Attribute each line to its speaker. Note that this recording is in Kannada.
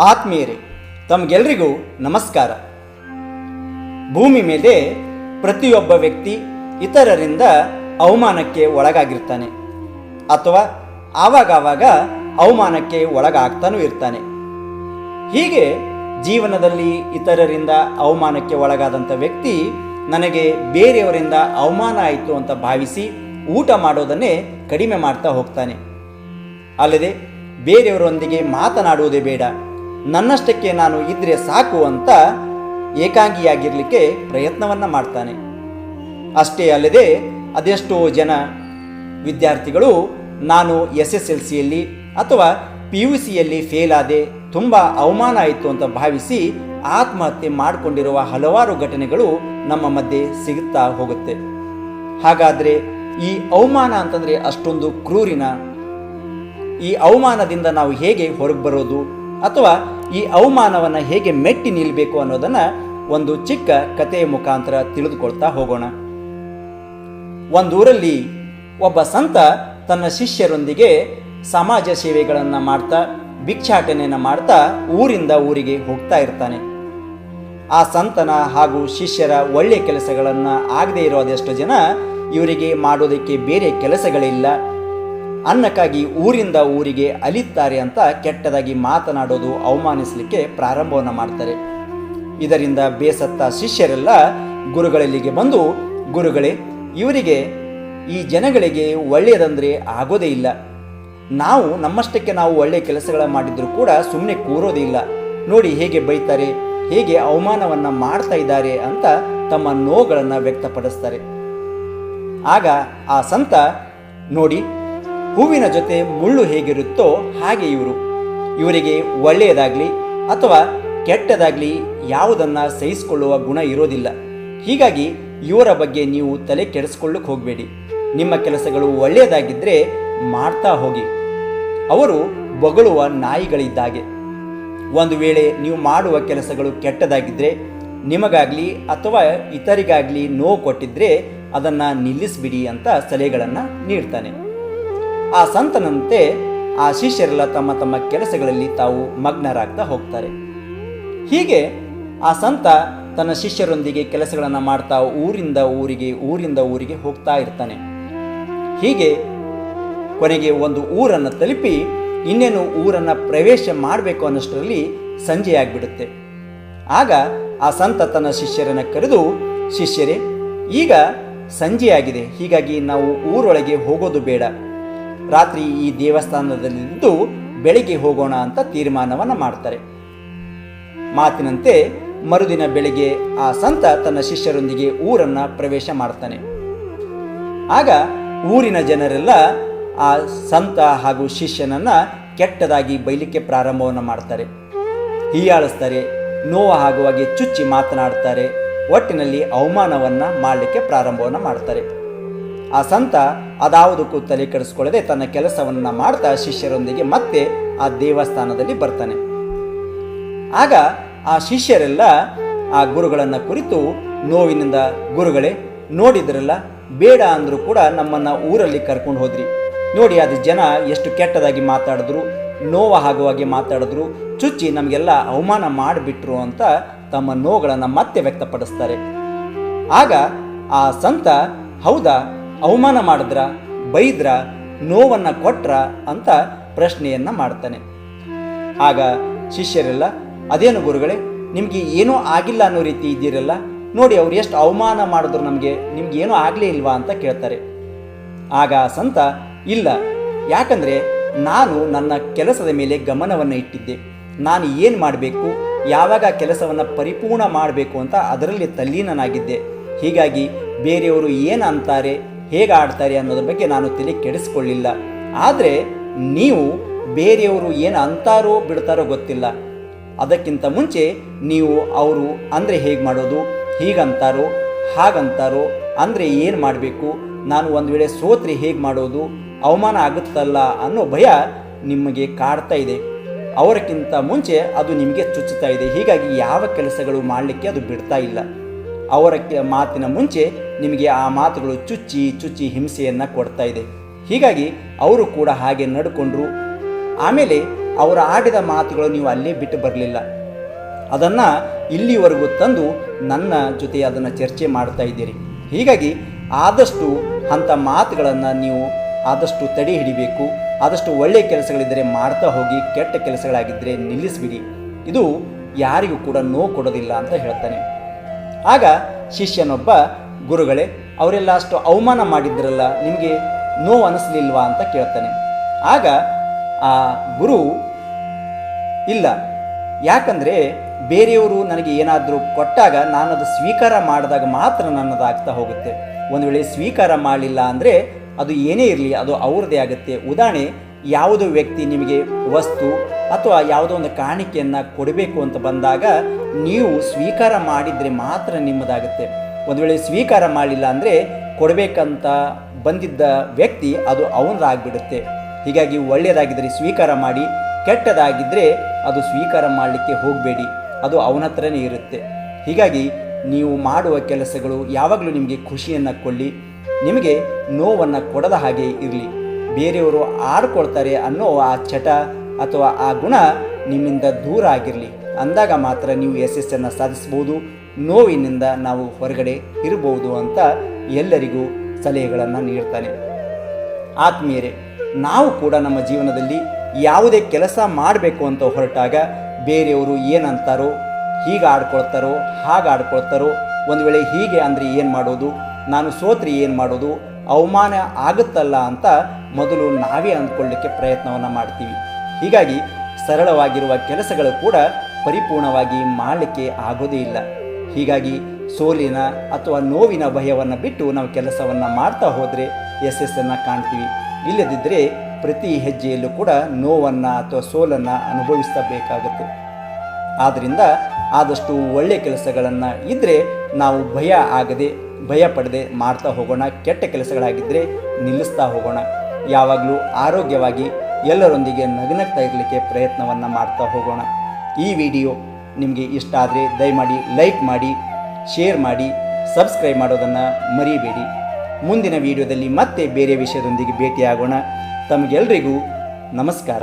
Speaker 1: ಆತ್ಮೀಯರೇ, ತಮಗೆಲ್ರಿಗೂ ನಮಸ್ಕಾರ. ಭೂಮಿ ಮೇಲೆ ಪ್ರತಿಯೊಬ್ಬ ವ್ಯಕ್ತಿ ಇತರರಿಂದ ಅವಮಾನಕ್ಕೆ ಒಳಗಾಗಿರ್ತಾನೆ ಅಥವಾ ಆವಾಗವಾಗ ಅವಮಾನಕ್ಕೆ ಒಳಗಾಗ್ತಾನೂ ಇರ್ತಾನೆ. ಹೀಗೆ ಜೀವನದಲ್ಲಿ ಇತರರಿಂದ ಅವಮಾನಕ್ಕೆ ಒಳಗಾದಂಥ ವ್ಯಕ್ತಿ ನನಗೆ ಬೇರೆಯವರಿಂದ ಅವಮಾನ ಆಯಿತು ಅಂತ ಭಾವಿಸಿ ಊಟ ಮಾಡೋದನ್ನೇ ಕಡಿಮೆ ಮಾಡ್ತಾ ಹೋಗ್ತಾನೆ. ಅಲ್ಲದೆ ಬೇರೆಯವರೊಂದಿಗೆ ಮಾತನಾಡುವುದೇ ಬೇಡ. ನನ್ನಷ್ಟಕ್ಕೆ ನಾನು ಇದ್ರೆ ಸಾಕು ಅಂತ ಏಕಾಂಗಿಯಾಗಿರಲಿಕ್ಕೆ ಪ್ರಯತ್ನವನ್ನು ಮಾಡ್ತಾನೆ. ಅಷ್ಟೇ ಅಲ್ಲದೆ ಅದೆಷ್ಟೋ ಜನ ವಿದ್ಯಾರ್ಥಿಗಳು ನಾನು ಎಸ್ ಎಸ್ ಎಲ್ ಸಿಯಲ್ಲಿ ಅಥವಾ ಪಿ ಯು ಸಿಯಲ್ಲಿ ಫೇಲ್ ಆದೆ ತುಂಬ ಅವಮಾನ ಆಯಿತು ಅಂತ ಭಾವಿಸಿ ಆತ್ಮಹತ್ಯೆ ಮಾಡಿಕೊಂಡಿರುವ ಹಲವಾರು ಘಟನೆಗಳು ನಮ್ಮ ಮಧ್ಯೆ ಸಿಗುತ್ತಾ ಹೋಗುತ್ತೆ. ಹಾಗಾದರೆ ಈ ಅವಮಾನ ಅಂತಂದರೆ ಅಷ್ಟೊಂದು ಕ್ರೂರಿನ? ಈ ಅವಮಾನದಿಂದ ನಾವು ಹೇಗೆ ಹೊರಗೆ ಬರೋದು? ಅಥವಾ ಈ ಅವಮಾನವನ್ನು ಹೇಗೆ ಮೆಟ್ಟಿ ನಿಲ್ಲಬೇಕು ಅನ್ನೋದನ್ನು ಒಂದು ಚಿಕ್ಕ ಕಥೆಯ ಮುಖಾಂತರ ತಿಳಿದುಕೊಳ್ತಾ ಹೋಗೋಣ. ಒಂದೂರಲ್ಲಿ ಒಬ್ಬ ಸಂತ ತನ್ನ ಶಿಷ್ಯರೊಂದಿಗೆ ಸಮಾಜ ಸೇವೆಗಳನ್ನು ಮಾಡ್ತಾ, ಭಿಕ್ಷಾಟನೆಯನ್ನು ಮಾಡ್ತಾ ಊರಿಂದ ಊರಿಗೆ ಹೋಗ್ತಾ ಇರ್ತಾನೆ. ಆ ಸಂತನ ಹಾಗೂ ಶಿಷ್ಯರ ಒಳ್ಳೆಯ ಕೆಲಸಗಳನ್ನು ಆಗದೇ ಇರೋದಷ್ಟು ಜನ ಇವರಿಗೆ ಮಾಡೋದಕ್ಕೆ ಬೇರೆ ಕೆಲಸಗಳಿಲ್ಲ. ಅನ್ನಕ್ಕಾಗಿ ಊರಿಂದ ಊರಿಗೆ ಅಲಿತ್ತಾರೆ ಅಂತ ಕೆಟ್ಟದಾಗಿ ಮಾತನಾಡೋದು ಅವಮಾನಿಸಲಿಕ್ಕೆ ಪ್ರಾರಂಭವನ್ನು ಮಾಡ್ತಾರೆ. ಇದರಿಂದ ಬೇಸತ್ತ ಶಿಷ್ಯರೆಲ್ಲ ಗುರುಗಳಲ್ಲಿಗೆ ಬಂದು, ಗುರುಗಳೇ, ಇವರಿಗೆ ಈ ಜನಗಳಿಗೆ ಒಳ್ಳೆಯದಂದ್ರೆ ಆಗೋದೇ ಇಲ್ಲ. ನಾವು ನಮ್ಮಷ್ಟಕ್ಕೆ ನಾವು ಒಳ್ಳೆಯ ಕೆಲಸಗಳ ಮಾಡಿದ್ರು ಕೂಡ ಸುಮ್ಮನೆ ಕೂರೋದೇ ಇಲ್ಲ. ನೋಡಿ ಹೇಗೆ ಬೈತಾರೆ, ಹೇಗೆ ಅವಮಾನವನ್ನು ಮಾಡ್ತಾ ಇದ್ದಾರೆ ಅಂತ ತಮ್ಮ ನೋವುಗಳನ್ನು ವ್ಯಕ್ತಪಡಿಸ್ತಾರೆ. ಆಗ ಆ ಸಂತ, ನೋಡಿ ಹೂವಿನ ಜೊತೆ ಮುಳ್ಳು ಹೇಗಿರುತ್ತೋ ಹಾಗೆ ಇವರು. ಇವರಿಗೆ ಒಳ್ಳೆಯದಾಗಲಿ ಅಥವಾ ಕೆಟ್ಟದಾಗಲಿ ಯಾವುದನ್ನು ಸಹಿಸಿಕೊಳ್ಳುವ ಗುಣ ಇರೋದಿಲ್ಲ. ಹೀಗಾಗಿ ಇವರ ಬಗ್ಗೆ ನೀವು ತಲೆ ಕೆಡಿಸ್ಕೊಳ್ಳಕ್ಕೆ ಹೋಗಬೇಡಿ. ನಿಮ್ಮ ಕೆಲಸಗಳು ಒಳ್ಳೆಯದಾಗಿದ್ದರೆ ಮಾಡ್ತಾ ಹೋಗಿ. ಅವರು ಬೊಗಳುವ ನಾಯಿಗಳಿದ್ದಾಗೆ. ಒಂದು ವೇಳೆ ನೀವು ಮಾಡುವ ಕೆಲಸಗಳು ಕೆಟ್ಟದಾಗಿದ್ದರೆ ನಿಮಗಾಗಲಿ ಅಥವಾ ಇತರಿಗಾಗಲಿ ನೋವು ಕೊಟ್ಟಿದ್ರೆ ಅದನ್ನು ನಿಲ್ಲಿಸ್ಬಿಡಿ ಅಂತ ಸಲಹೆಗಳನ್ನು ನೀಡ್ತಾನೆ. ಆ ಸಂತನಂತೆ ಆ ಶಿಷ್ಯರೆಲ್ಲ ತಮ್ಮ ತಮ್ಮ ಕೆಲಸಗಳಲ್ಲಿ ತಾವು ಮಗ್ನರಾಗ್ತಾ ಹೋಗ್ತಾರೆ. ಹೀಗೆ ಆ ಸಂತ ತನ್ನ ಶಿಷ್ಯರೊಂದಿಗೆ ಕೆಲಸಗಳನ್ನು ಮಾಡ್ತಾ ಊರಿಂದ ಊರಿಗೆ ಊರಿಂದ ಊರಿಗೆ ಹೋಗ್ತಾ ಇರ್ತಾನೆ. ಹೀಗೆ ಕೊನೆಗೆ ಒಂದು ಊರನ್ನು ತಲುಪಿ ಇನ್ನೇನು ಊರನ್ನು ಪ್ರವೇಶ ಮಾಡಬೇಕು ಅನ್ನೋಷ್ಟರಲ್ಲಿ ಸಂಜೆಯಾಗಿಬಿಡುತ್ತೆ ಆಗ ಆ ಸಂತ ತನ್ನ ಶಿಷ್ಯರನ್ನು ಕರೆದು, ಶಿಷ್ಯರೇ, ಈಗ ಸಂಜೆಯಾಗಿದೆ ಹೀಗಾಗಿ ನಾವು ಊರೊಳಗೆ ಹೋಗೋದು ಬೇಡ. ರಾತ್ರಿ ಈ ದೇವಸ್ಥಾನದಲ್ಲಿದ್ದು ಬೆಳಿಗ್ಗೆ ಹೋಗೋಣ ಅಂತ ತೀರ್ಮಾನವನ್ನು ಮಾಡ್ತಾರೆ. ಮಾತಿನಂತೆ ಮರುದಿನ ಬೆಳಿಗ್ಗೆ ಆ ಸಂತ ತನ್ನ ಶಿಷ್ಯರೊಂದಿಗೆ ಊರನ್ನ ಪ್ರವೇಶ ಮಾಡ್ತಾನೆ. ಆಗ ಊರಿನ ಜನರೆಲ್ಲ ಆ ಸಂತ ಹಾಗೂ ಶಿಷ್ಯನನ್ನ ಕೆಟ್ಟದಾಗಿ ಬೈಲಿಕ್ಕೆ ಪ್ರಾರಂಭವನ್ನು ಮಾಡ್ತಾರೆ. ಹೀಯಾಳಿಸ್ತಾರೆ, ನೋವು ಆಗುವಾಗೆ ಚುಚ್ಚಿ ಮಾತನಾಡ್ತಾರೆ, ಒಟ್ಟಿನಲ್ಲಿ ಅವಮಾನವನ್ನ ಮಾಡಲಿಕ್ಕೆ ಪ್ರಾರಂಭವನ್ನು ಮಾಡ್ತಾರೆ. ಆ ಸಂತ ಅದಾವುದಕ್ಕೂ ತಲೆ ಕೆಡಿಸ್ಕೊಳ್ಳದೆ ತನ್ನ ಕೆಲಸವನ್ನ ಮಾಡ್ತಾ ಶಿಷ್ಯರೊಂದಿಗೆ ಮತ್ತೆ ಆ ದೇವಸ್ಥಾನದಲ್ಲಿ ಬರ್ತಾನೆ. ಆಗ ಆ ಶಿಷ್ಯರೆಲ್ಲ ಆ ಗುರುಗಳನ್ನು ಕುರಿತು, ನೋವಿನಿಂದ ಗುರುಗಳೇ, ನೋಡಿದ್ರಲ್ಲ, ಬೇಡ ಅಂದರೂ ಕೂಡ ನಮ್ಮನ್ನು ಊರಲ್ಲಿ ಕರ್ಕೊಂಡು ಹೋದ್ರಿ. ನೋಡಿ, ಅದು ಜನ ಎಷ್ಟು ಕೆಟ್ಟದಾಗಿ ಮಾತಾಡಿದ್ರು, ನೋವು ಆಗುವಾಗಿ ಮಾತಾಡಿದ್ರು, ಚುಚ್ಚಿ ನಮಗೆಲ್ಲ ಅವಮಾನ ಮಾಡಿಬಿಟ್ರು ಅಂತ ತಮ್ಮ ನೋವುಗಳನ್ನು ಮತ್ತೆ ವ್ಯಕ್ತಪಡಿಸ್ತಾರೆ. ಆಗ ಆ ಸಂತ, ಹೌದಾ ಅವಮಾನ ಮಾಡಿದ್ರ, ಬೈದ್ರ, ನೋವನ್ನು ಕೊಟ್ರ ಅಂತ ಪ್ರಶ್ನೆಯನ್ನ ಮಾಡ್ತಾನೆ. ಆಗ ಶಿಷ್ಯರೆಲ್ಲ, ಅದೇನು ಗುರುಗಳೇ, ನಿಮಗೆ ಏನೂ ಆಗಿಲ್ಲ ಅನ್ನೋ ರೀತಿ ಇದ್ದೀರಲ್ಲ, ನೋಡಿ ಅವ್ರು ಎಷ್ಟು ಅವಮಾನ ಮಾಡಿದ್ರು ನಮಗೆ, ನಿಮ್ಗೆ ಏನೂ ಆಗಲೇ ಇಲ್ವಾ ಅಂತ ಕೇಳ್ತಾರೆ. ಆಗ ಸಂತ, ಇಲ್ಲ, ಯಾಕಂದರೆ ನಾನು ನನ್ನ ಕೆಲಸದ ಮೇಲೆ ಗಮನವನ್ನು ಇಟ್ಟಿದ್ದೆ. ನಾನು ಏನು ಮಾಡಬೇಕು, ಯಾವಾಗ ಕೆಲಸವನ್ನು ಪರಿಪೂರ್ಣ ಮಾಡಬೇಕು ಅಂತ ಅದರಲ್ಲಿ ತಲ್ಲೀನನಾಗಿದ್ದೆ. ಹೀಗಾಗಿ ಬೇರೆಯವರು ಏನು ಅಂತಾರೆ ಹೇಗೆ ಆಡ್ತಾರೆ ಅನ್ನೋದ್ರ ಬಗ್ಗೆ ನಾನು ತಲೆ ಕೆಡಿಸ್ಕೊಳ್ಳಿಲ್ಲ. ಆದರೆ ನೀವು ಬೇರೆಯವರು ಏನು ಅಂತಾರೋ ಬಿಡ್ತಾರೋ ಗೊತ್ತಿಲ್ಲ. ಅದಕ್ಕಿಂತ ಮುಂಚೆ ನೀವು ಅವರು ಅಂದರೆ ಹೇಗೆ ಮಾಡೋದು, ಹೀಗಂತಾರೋ, ಹಾಗಂತಾರೋ, ಅಂದರೆ ಏನು ಮಾಡಬೇಕು, ನಾನು ಒಂದು ವೇಳೆ ಸೋತ್ರೆ ಹೇಗೆ ಮಾಡೋದು, ಅವಮಾನ ಆಗುತ್ತಲ್ಲ ಅನ್ನೋ ಭಯ ನಿಮಗೆ ಕಾಡ್ತಾ ಇದೆ. ಅವರಕ್ಕಿಂತ ಮುಂಚೆ ಅದು ನಿಮಗೆ ಚುಚ್ಚುತ್ತಾ ಇದೆ. ಹೀಗಾಗಿ ಯಾವ ಕೆಲಸಗಳು ಮಾಡಲಿಕ್ಕೆ ಅದು ಬಿಡ್ತಾ ಇಲ್ಲ. ಅವರ ಮಾತಿನ ಮುಂಚೆ ನಿಮಗೆ ಆ ಮಾತುಗಳು ಚುಚ್ಚಿ ಚುಚ್ಚಿ ಹಿಂಸೆಯನ್ನು ಕೊಡ್ತಾ ಇದೆ. ಹೀಗಾಗಿ ಅವರು ಕೂಡ ಹಾಗೆ ನಡ್ಕೊಂಡ್ರು. ಆಮೇಲೆ ಅವರು ಆಡಿದ ಮಾತುಗಳು ನೀವು ಅಲ್ಲೇ ಬಿಟ್ಟು ಬರಲಿಲ್ಲ. ಅದನ್ನು ಇಲ್ಲಿವರೆಗೂ ತಂದು ನನ್ನ ಜೊತೆ ಅದನ್ನು ಚರ್ಚೆ ಮಾಡ್ತಾ ಇದ್ದೀರಿ. ಹೀಗಾಗಿ ಆದಷ್ಟು ಅಂಥ ಮಾತುಗಳನ್ನು ನೀವು ಆದಷ್ಟು ತಡೆ ಹಿಡಿಬೇಕು. ಆದಷ್ಟು ಒಳ್ಳೆಯ ಕೆಲಸಗಳಿದ್ದರೆ ಮಾಡ್ತಾ ಹೋಗಿ, ಕೆಟ್ಟ ಕೆಲಸಗಳಾಗಿದ್ದರೆ ನಿಲ್ಲಿಸಿಬಿಡಿ. ಇದು ಯಾರಿಗೂ ಕೂಡ ನೋವು ಕೊಡೋದಿಲ್ಲ ಅಂತ ಹೇಳ್ತಾನೆ. ಆಗ ಶಿಷ್ಯನೊಬ್ಬ, ಗುರುಗಳೇ ಅವರೆಲ್ಲ ಅಷ್ಟು ಅವಮಾನ ಮಾಡಿದ್ರಲ್ಲ, ನಿಮಗೆ ನೋವು ಅನಿಸ್ಲಿಲ್ವಾ? ಅಂತ ಕೇಳ್ತಾನೆ. ಆಗ ಆ ಗುರು, ಇಲ್ಲ, ಯಾಕಂದರೆ ಬೇರೆಯವರು ನನಗೆ ಏನಾದರೂ ಕೊಟ್ಟಾಗ ನಾನು ಅದು ಸ್ವೀಕಾರ ಮಾಡಿದಾಗ ಮಾತ್ರ ನನ್ನದಾಗ್ತಾ ಹೋಗುತ್ತೆ. ಒಂದು ವೇಳೆ ಸ್ವೀಕಾರ ಮಾಡಲಿಲ್ಲ ಅಂದರೆ ಅದು ಏನೇ ಇರಲಿ, ಅದು ಅವ್ರದ್ದೇ ಆಗುತ್ತೆ. ಉದಾಹರಣೆ ಯಾವುದೋ ವ್ಯಕ್ತಿ ನಿಮಗೆ ವಸ್ತು ಅಥವಾ ಯಾವುದೋ ಒಂದು ಕಾಣಿಕೆಯನ್ನು ಕೊಡಬೇಕು ಅಂತ ಬಂದಾಗ ನೀವು ಸ್ವೀಕಾರ ಮಾಡಿದರೆ ಮಾತ್ರ ನಿಮ್ಮದಾಗುತ್ತೆ. ಒಂದು ವೇಳೆ ಸ್ವೀಕಾರ ಮಾಡಲಿಲ್ಲ ಅಂದರೆ ಕೊಡಬೇಕಂತ ಬಂದಿದ್ದ ವ್ಯಕ್ತಿ ಅದು ಅವನದಾಗ್ಬಿಡುತ್ತೆ. ಹೀಗಾಗಿ ಒಳ್ಳೆಯದಾಗಿದ್ದರೆ ಸ್ವೀಕಾರ ಮಾಡಿ ಕೆಟ್ಟದಾಗಿದ್ದರೆ ಅದು ಸ್ವೀಕಾರ ಮಾಡಲಿಕ್ಕೆ ಹೋಗಬೇಡಿ. ಅದು ಅವನ ಹತ್ರನೇ ಇರುತ್ತೆ. ಹೀಗಾಗಿ ನೀವು ಮಾಡುವ ಕೆಲಸಗಳು ಯಾವಾಗಲೂ ನಿಮಗೆ ಖುಷಿಯನ್ನು ಕೊಳ್ಳಿ ನಿಮಗೆ ನೋವನ್ನು ಕೊಡದ ಹಾಗೆ ಇರಲಿ. ಬೇರೆಯವರು ಆಡ್ಕೊಳ್ತಾರೆ ಅನ್ನೋ ಆ ಚಟ ಅಥವಾ ಆ ಗುಣ ನಿಮ್ಮಿಂದ ದೂರ ಆಗಿರಲಿ. ಅಂದಾಗ ಮಾತ್ರ ನೀವು ಯಶಸ್ಸನ್ನು ಸಾಧಿಸ್ಬೋದು ನೋವಿನಿಂದ ನಾವು ಹೊರಗಡೆ ಇರಬಹುದು ಅಂತ ಎಲ್ಲರಿಗೂ ಸಲಹೆಗಳನ್ನು ನೀಡ್ತಾನೆ. ಆತ್ಮೀಯರೇ, ನಾವು ಕೂಡ ನಮ್ಮ ಜೀವನದಲ್ಲಿ ಯಾವುದೇ ಕೆಲಸ ಮಾಡಬೇಕು ಅಂತ ಹೊರಟಾಗ ಬೇರೆಯವರು ಏನಂತಾರೋ, ಹೀಗೆ ಆಡ್ಕೊಳ್ತಾರೋ, ಹಾಗೆ ಆಡ್ಕೊಳ್ತಾರೋ, ಒಂದು ವೇಳೆ ಹೀಗೆ ಅಂದರೆ ಏನು ಮಾಡೋದು? ನಾನು ಸೋತ್ರಿ ಏನು ಮಾಡೋದು? ಅವಮಾನ ಆಗುತ್ತಲ್ಲ ಅಂತ ಮೊದಲು ನಾವೇ ಅಂದ್ಕೊಳ್ಳಿಕ್ಕೆ ಪ್ರಯತ್ನವನ್ನು ಮಾಡ್ತೀವಿ. ಹೀಗಾಗಿ ಸರಳವಾಗಿರುವ ಕೆಲಸಗಳು ಕೂಡ ಪರಿಪೂರ್ಣವಾಗಿ ಮಾಡಲಿಕ್ಕೆ ಆಗೋದೇ ಇಲ್ಲ. ಹೀಗಾಗಿ ಸೋಲಿನ ಅಥವಾ ನೋವಿನ ಭಯವನ್ನು ಬಿಟ್ಟು ನಾವು ಕೆಲಸವನ್ನು ಮಾಡ್ತಾ ಹೋದರೆ ಯಶಸ್ಸನ್ನು ಕಾಣ್ತೀವಿ. ಇಲ್ಲದಿದ್ದರೆ ಪ್ರತಿ ಹೆಜ್ಜೆಯಲ್ಲೂ ಕೂಡ ನೋವನ್ನು ಅಥವಾ ಸೋಲನ್ನು ಅನುಭವಿಸಬೇಕಾಗುತ್ತೆ ಆದ್ದರಿಂದ ಆದಷ್ಟು ಒಳ್ಳೆಯ ಕೆಲಸಗಳನ್ನು ಇದ್ದರೆ ನಾವು ಭಯ ಆಗದೆ ಭಯ ಪಡದೆ ಮಾಡ್ತಾ ಹೋಗೋಣ, ಕೆಟ್ಟ ಕೆಲಸಗಳಾಗಿದ್ದರೆ ನಿಲ್ಲಿಸ್ತಾ ಹೋಗೋಣ. ಯಾವಾಗಲೂ ಆರೋಗ್ಯವಾಗಿ ಎಲ್ಲರೊಂದಿಗೆ ನಗನಗ್ತಾ ಇರಲಿಕ್ಕೆ ಪ್ರಯತ್ನವನ್ನು ಮಾಡ್ತಾ ಹೋಗೋಣ. ಈ ವಿಡಿಯೋ ನಿಮಗೆ ಇಷ್ಟ ಆದರೆ ದಯಮಾಡಿ ಲೈಕ್ ಮಾಡಿ, ಶೇರ್ ಮಾಡಿ, ಸಬ್ಸ್ಕ್ರೈಬ್ ಮಾಡೋದನ್ನು ಮರಿಬೇಡಿ. ಮುಂದಿನ ವಿಡಿಯೋದಲ್ಲಿ ಮತ್ತೆ ಬೇರೆ ವಿಷಯದೊಂದಿಗೆ ಭೇಟಿಯಾಗೋಣ. ತಮಗೆಲ್ಲರಿಗೂ ನಮಸ್ಕಾರ.